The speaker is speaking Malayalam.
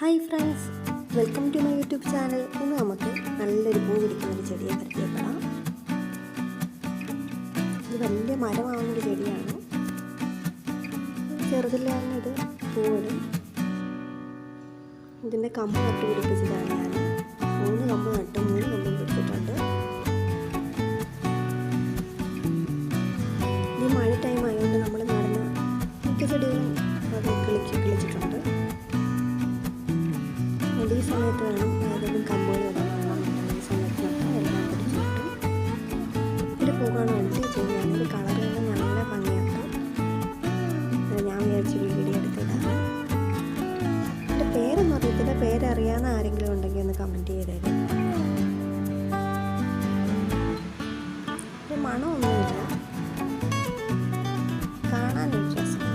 Hi friends welcome to my YouTube channel. ഇന്ന് നമുക്ക് നല്ലൊരു പൂ പിടിക്കുന്ന ഒരു ചെടിയെ പരിചയപ്പെടാം. ഇത് വലിയ മരമാവുന്നൊരു ചെടിയാണ്. ചെറുതിലാണ് ഇത് പൂവിടും. ഇതിന്റെ കമ്പ് നട്ടു പിടിപ്പിച്ചതാണ് ഞാൻ. മൂന്ന് കമ്പ് നട്ട് മൂന്ന് കമ്പ് പിടിച്ചിട്ടുണ്ട് ഈ മഴ ടൈം ആയതുകൊണ്ട് നമ്മൾ നടന്ന മിക്ക ചെടികളും അത് കിളിച്ച് കിളിച്ചിട്ടുണ്ട്. അതുകൊണ്ട് ഈ സമയത്ത് വേണം ഏതെങ്കിലും കമ്പുകൾ തന്നെ നല്ല അത് ഞാൻ വീഡിയോ ആരെങ്കിലും ഉണ്ടെങ്കിൽ ഒന്ന് കമന്റ് ചെയ്തേരും. ഒരു മണമൊന്നുമില്ല. കാണാൻ മെയിനായിട്ടുള്ളത്